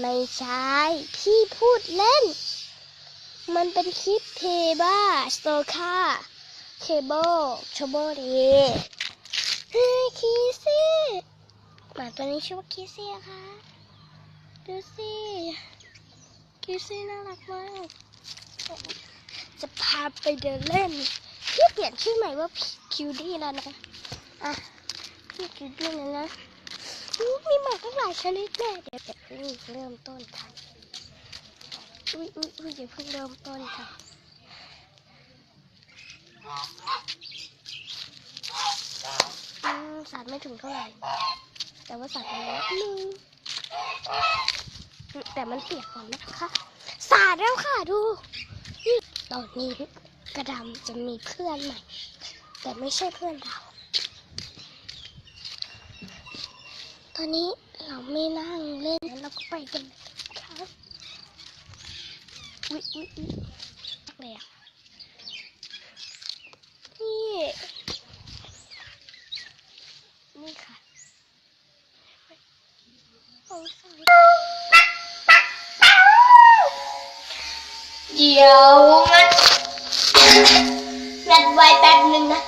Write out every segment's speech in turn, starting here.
ไม่ใช่พี่พูดเล่น มันเป็นคลิปเทบ้าสโตคาเคเบิลชโบดีเฮ้ยคีซี่หมาตัวนี้ชื่อว่าคีซี่นะคะดูสิคีซี่น่ารักมากจะพาไปเดินเล่นพี่เปลี่ยนชื่อใหม่ว่าคิวดี้แล้วนะอะพี่คิวดี้นะนะมีหมาตั้งหลายชนิดแเพิ่งเริ่มต้นค่ะอุ้ยอุ้ยอุ้ยอย่าเพิ่งเริ่มต้นค่ะอืมสาดไม่ถึงเท่าไหร่ แต่ว่าสาดไปแล้วนึงแต่มันเปียกก่อนนะคะสาดแล้วค่ะดูตอนนี้กระดำจะมีเพื่อนใหม่ แต่ไม่ใช่เพื่อนเรา ตอนนี้เราไม่นั่งเล่นแล้วเราก็ไปกันครับวิวิวิเลยอะนี่นี่ค่ะโอ้สวยเดี๋ยวงั้นงัดไว้แป๊บหนึ่งนะ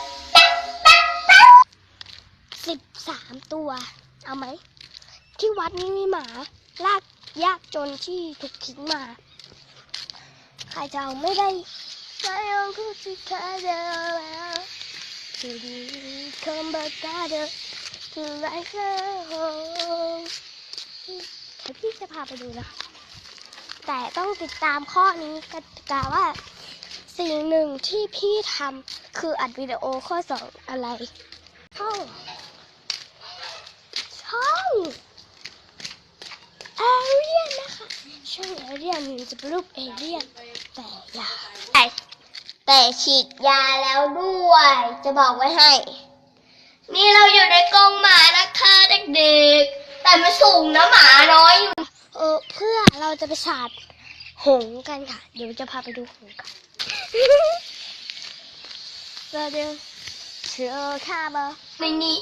สิบสามตัว เอาไหม ที่วัดนี้มีหมา ลากยากจนที่ถูกทิ้งมา ใครจะเอาไม่ได้ไม่เอาคือสิแค่เดียวแล้วที่ดีคำบอกตาเดิมที่ไรแค่โฮพี่จะพาไปดูนะ แต่ต้องติดตามข้อนี้กติกาว่าสิ่งหนึ่งที่พี่ทำคืออัดวิดีโอข้อสองอะไรช่องช่องเอเรียนนะคะช่องเอเรียน จะเป็นรูปเอเรียนแต่อย่าแต่แต่ฉีดยาแล้วด้วย จะบอกไว้ให้ นี่เราอยู่ในกรงหมานะคะเด็กๆ แต่มันสูงนะหมาน้อยอยู่ เออเพื่อเราจะไปสาดหงส์กันค่ะ เดี๋ยวจะพาไปดูหงส์กันเราเดี๋ยวเชื่อข้ามาไม่มี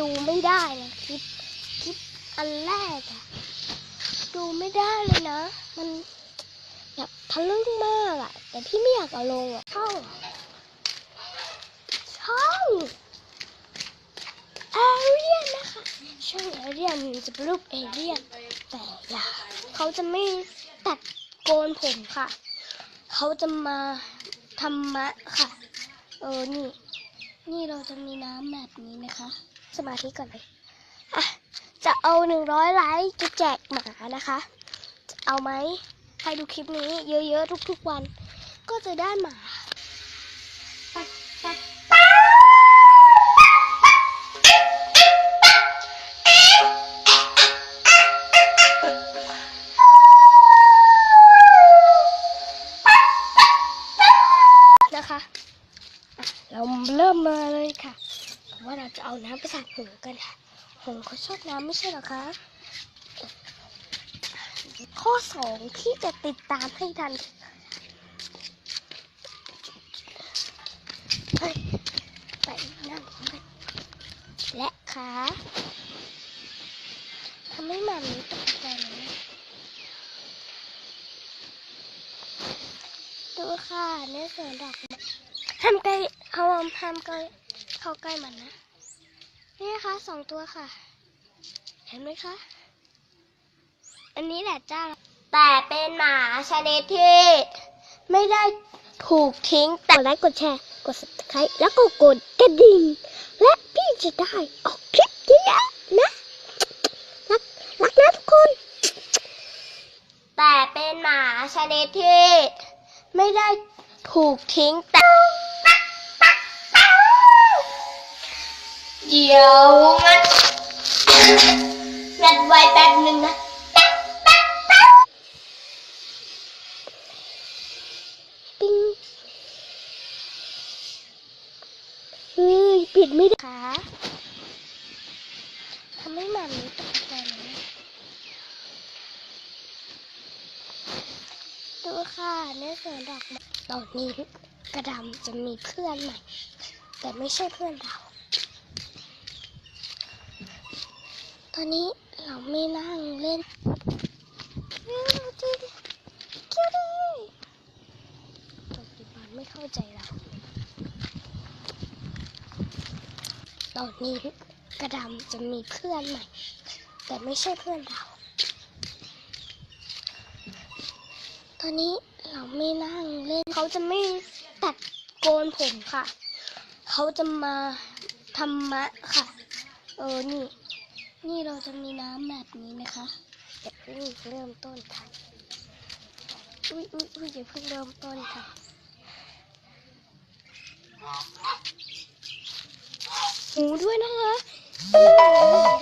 ดูไม่ได้นะคลิปคลิปอันแรกอะดูไม่ได้เลยนะ มันแบบทะลึ่งมากอะแต่พี่ไม่อยากเอาลงอะช่องช่องเอเรียนนะคะช่องเอเรียนจะเป็นรูปเอเรียนแต่อย่าเขาจะไม่ตัดโกนผมค่ะ เขาจะมาธรรมะค่ะ เออนี่ นี่เราจะมีน้ำแบบนี้นะคะ สมาธิก่อนเลยอะจะเอาหนึ่งร้อยไลค์จะแจกหมานะคะ เอาไหมใครดูคลิปนี้เยอะๆทุกๆวัน ก็จะได้หมา ว่าเราจะเอาน้ำไปสาดหงกันค่ะหงเขาชอบน้ำไม่ใช่เหรอคะ ข้อสองที่จะติดตามให้ทันเฮ้ยไปนั่งและขาทำให้หมันตกใจดูค่ะเนื้อเสือดอกไม้ห้ามใกลเขาห้ามใกล เข้าใกล้มันนะ นี่นะคะสองตัวค่ะ เห็นไหมคะ อันนี้แหละจ้า แต่เป็นหมาชนิดที่ไม่ได้ถูกทิ้งแต่กดไลค์กดแชร์ กด subscribe แล้วก็กดกระดิ่ง และพี่จะได้ออกคลิปเยอะนะ รักรักนะทุกคน แต่เป็นหมาชนิดที่ไม่ได้ถูกทิ้งแต่ เดี๋ยวงั้นงัดไว้แป๊บหนึ่งนะปิ้งเฮ้ยปิดไม่ได้ค่ะทำให้หมันตกใจนะดูค่ะเนื้อเสือดอกไม้ตอนนี้กระดำจะมีเพื่อนใหม่ แต่ไม่ใช่เพื่อนเรา อนนี้เราไม่นั่งเล่นเฮ้ยดูดิคิวดิปัจจุบันไม่เข้าใจเราตอนนี้กระดำจะมีเพื่อนใหม่ แต่ไม่ใช่เพื่อนเรา ตอนนี้เราไม่นั่งเล่นเขาจะไม่ตัดโกนผมค่ะ เขาจะมาธรรมะค่ะ เออ นี่ นี่เราจะมีน้ำแบบนี้นะคะอย่าเพิ่งเริ่มต้นค่ะอุ้ยอุ้ยอุ้ยอย่าเพิ่งเริ่มต้นค่ะหมูด้วยนะคะหมู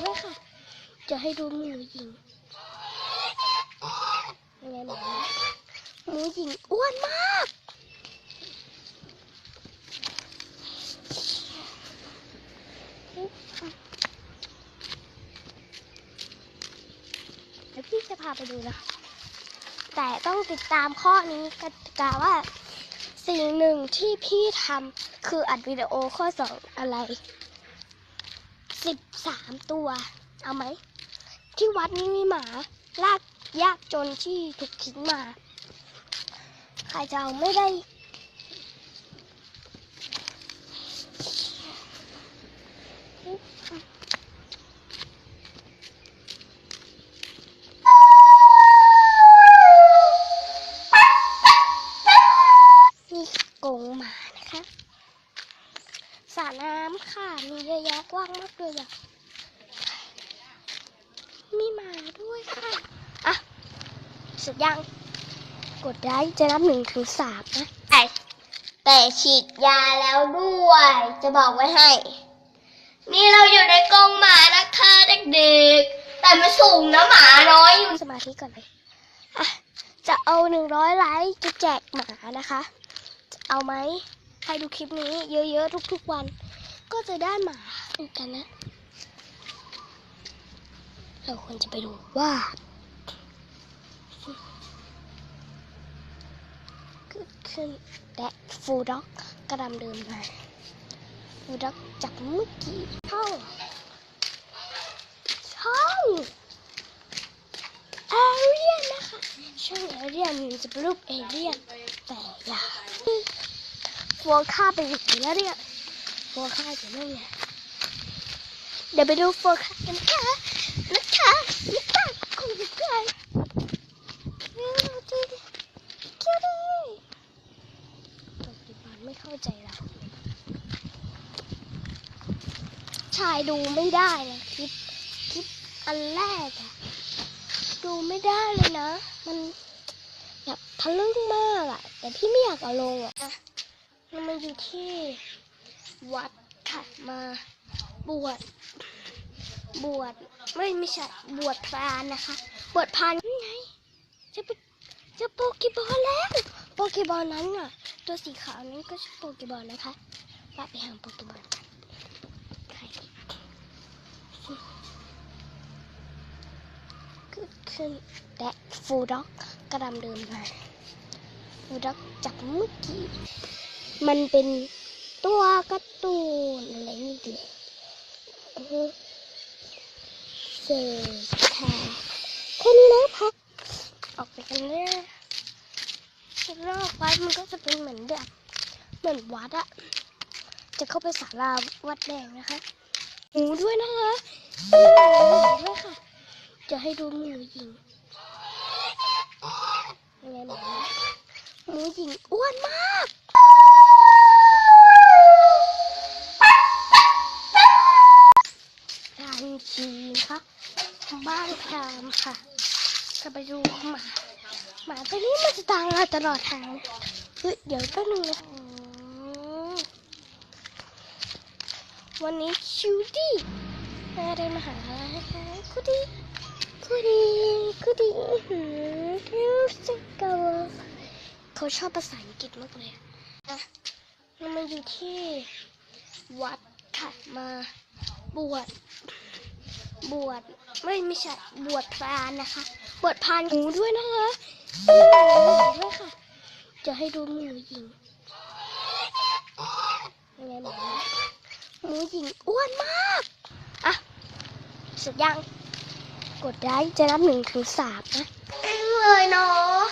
ด้วยค่ะ จะให้ดูหมูหญิงไงหมูหมูหญิงอ้วนมาก พี่จะพาไปดูนะแต่ต้องติดตามข้อนี้กติกาว่า สิ่งหนึ่งที่พี่ทำคืออัดวิดีโอข้อสองอะไรสิบสามตัว เอาไหม ที่วัดนี้มีหมา ลากยากจนที่ถูกทิ้งมา ใครจะเอาไม่ได้ นี่กรงหมานะคะสระน้ำค่ะ มีเยอะแยะ กว้างมากเลยอะ มีหมาด้วยค่ะ อะ เสร็จยัง กดไลค์จะนับหนึ่งถึงสามนะไอ้แต่ฉีดยาแล้วด้วย จะบอกไว้ให้ นี่เราอยู่ในกรงหมานะคะเด็กๆ แต่มันสูงนะหมาน้อยอยู่ สมาธิก่อนเลยอะ จะเอาหนึ่งร้อยไลค์จะแจกหมานะคะ จะเอาไหมใครดูคลิปนี้เยอะๆ ทุกๆวัน ก็จะได้หมาเหมือนกันนะ เราควรจะไปดูว่าเกิดขึ้นและฟูด็อกกระดำเดินมาฟูด็อกจากเมื่อกี้ช่องช่องเอเรียนนะคะช่องเอเรียนจะเป็นรูปเอเรียนแต่อย่าฟัวค่าไปอีกแล้วเนี่ย ฟัวค่าจะไม่ไงเดี๋ยวไปดูฟัวค่ากันนะคะนะคะนะคะคุณผู้ชมเฮ้ยดูดิคิวดิปัจจุบันไม่เข้าใจเราชายดูไม่ได้นะคลิปคลิปอันแรกอะดูไม่ได้เลยนะ มันแบบทะลึ่งมากอะแต่พี่ไม่อยากเอาลงอะอะมันมาอยู่ที่ วัดค่ะมา บวช บวชไม่ไม่ใช่บวชพรานนะคะ บวชพรานนี่ไงจะไปจะโปเกบอลแล้ว โปเกบอลนั้นอะ ตัวสีขาวนั้นก็ใช่โปเกบอลนะคะไปไปหาโปเกบอลกันใครขึ้นและฟูด็อกกระดำเดินมาฟูด็อกจากเมื่อกี้ มันเป็น ตัวการ์ตูนอะไรนี่ดิเสกแค่แค่นี้นะพักออกไปกันเลยรอบวัดมันก็จะเป็นเหมือนแบบเหมือนวัดอะจะเข้าไปศาลาวัดแดงนะคะหมูด้วยนะคะหมูด้วยค่ะ จะให้ดูหมูหญิงยังไงหมูหมูหญิงอ้วนมาก ทางชีนะคะบ้านพรามค่ะ จะไปดูหมาหมาตัวนี้มันจะตามเราตลอดทางเฮ้ยเดี๋ยวแป๊บนึงนะวันนี้คิวดี้มาได้มาหานะคะคุดี้คุดี้คุดี้อื้อหือคิวสเกลเขาชอบภาษาอังกฤษมากเลยอะอะมันมาอยู่ที่วัดค่ะมาบวช บวชไม่ไม่ใช่บวชพรานนะคะ บวชพรานหมูด้วยนะคะหมูด้วยค่ะ จะให้ดูหมูหญิงไงหมูหมูหญิงอ้วนมากอะสุดยังกดได้จะนับหนึ่งถึงสามนะเลยเนาะ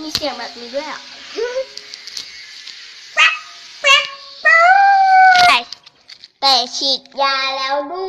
มีเสียงแบบนี้ด้วยอะ ฉีดยาแล้วด้วย